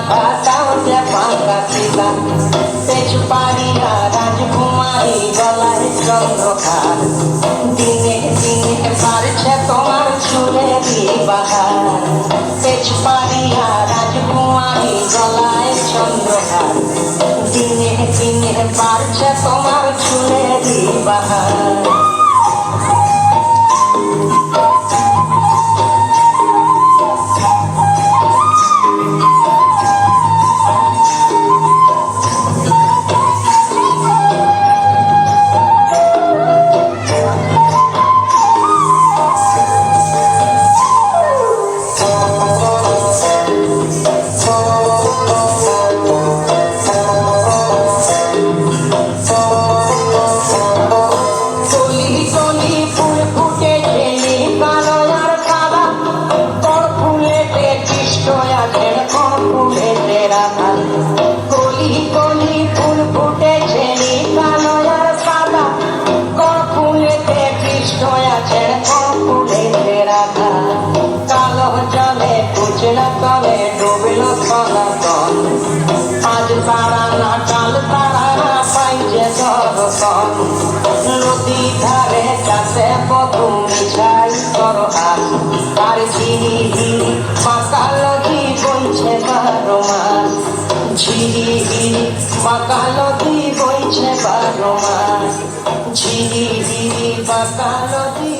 পানি মাথা তাও যে পাকা সীতা পেছ পারিয়া রাজকুমারী গলায় চন্দ্রকার দিনে দিনে পারছে তোমার চুলে বাহার পেছ পারিয়া রাজকুমারী গলায় চন্দ্রকার দিনে দিনে পারছে তোমার চুলে বাহার আজ তারা না কাল তারা পাইছে দর্শন নদী ধারে কাছে বধু মিছাই করো আস আর ঝিরি হিরি পাকা নদী বইছে বারো মাস ঝিরি নদী